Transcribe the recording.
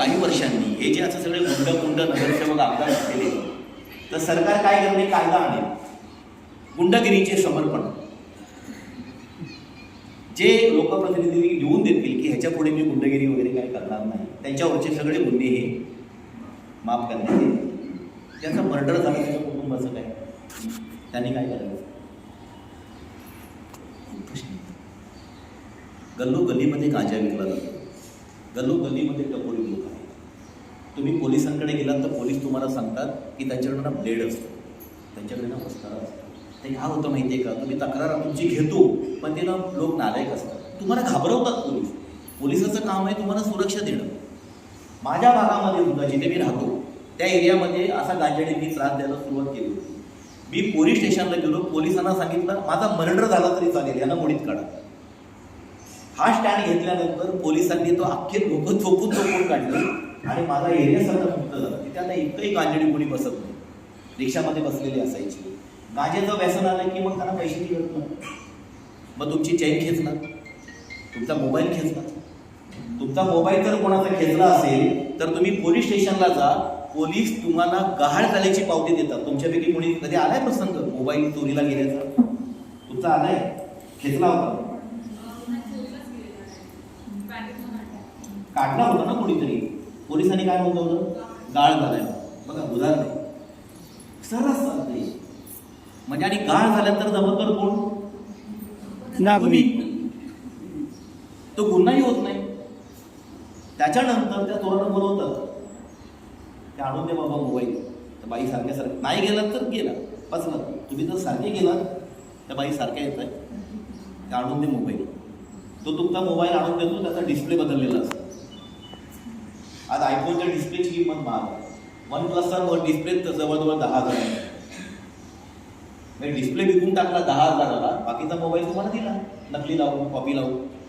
काही वर्षांनी हे जे असं सगळे गुंड गुंड नगरसेवक आमदार झालेले तर सरकार काय करणे कायदा आणेल. गुंडगिरीचे समर्पण. जे लोकप्रतिनिधी लिहून देतील की ह्याच्या पुढे मी गुंडगिरी वगैरे काय करणार नाही त्यांच्यावरचे सगळे गुन्हे हे माफ करण्यात येतील. ज्याचं मर्डर झालं त्याच्या कुटुंबाचं काय? त्यांनी काय करायचं? गल्लू गल्लो गल्लीमध्ये गांजा विकला जातो. गल्लो टपोरी लोक आहेत. तुम्ही पोलिसांकडे गेलात तर पोलीस तुम्हाला सांगतात की त्यांच्याकडे ना ब्लेड असतो. त्यांच्याकडे ना वस्तारा असतो. ते काय होतं माहिती आहे का? तुम्ही तक्रार तुमची घेतो पण ते ना लोक नालायक असतात. तुम्हाला घाबरवतात पोलीस. पोलिसाचं काम आहे तुम्हाला सुरक्षा देणं. माझ्या भागामध्ये सुद्धा जिथे मी राहतो त्या एरियामध्ये असा गांजाडींनी त्रास द्यायला सुरुवात केली. होती मी पोलीस स्टेशनला गेलो पोलिसांना सांगितलं माझा मर्डर झाला तरी चालेल यांना मोडीत काढा. हा स्टँड घेतल्यानंतर पोलिसांनी तो अख्खे लोक चोपून चोपून काढले. आणि माझा एरिया सगळं मुक्त झाला तिथे आता एकही गांजडी कोणी बसत नाही. रिक्षामध्ये बसलेली असायची. गांजेचं व्यसन आलं की मग त्यांना पैसे मिळत नाही मग तुमची चैन खेचणार. तुमचा मोबाईल खेचणार. तुमचा मोबाईल जर कोणाचा खेचला असेल तर तुम्ही पोलीस स्टेशनला जा. पोलीस तुम्हाला गहाळ झाल्याची पावती देतात. तुमच्यापैकी कोणी कधी आलाय प्रसंग? मोबाईल चोरीला गेल्याचा? तुमचा आलाय? खेचला होता. काढला होता ना कोणीतरी? पोलिसांनी काय नोंदवलं गाळ झालाय. बघा उदाहरण. सरस चालतंय म्हणजे आणि गाळ झाल्यानंतर जबाबदार कोण? नागरिक. तो गुन्हाही होत नाही. त्याच्यानंतर त्या चोरानं बोलवतात ते आणून दे बाबा मोबाईल. तर बाई सारख्या सारख्या नाही गेलात तर गेला. वाचला तुम्ही जर सारखे गेलात त्या बाई सारख्या येत आहे ते आणून दे मोबाईल. तो तुमचा मोबाईल आणून देतो त्याचा डिस्प्ले बदललेला असतो. आज आयफोनच्या डिस्प्लेची किंमत महाग आहे. वन प्लसचा डिस्प्ले तर जवळजवळ दहा हजार आहे. म्हणजे डिस्प्ले विकून टाकला दहा हजाराला बाकीचा मोबाईल तुम्हाला दिला. नकली लावून कॉपी लावून.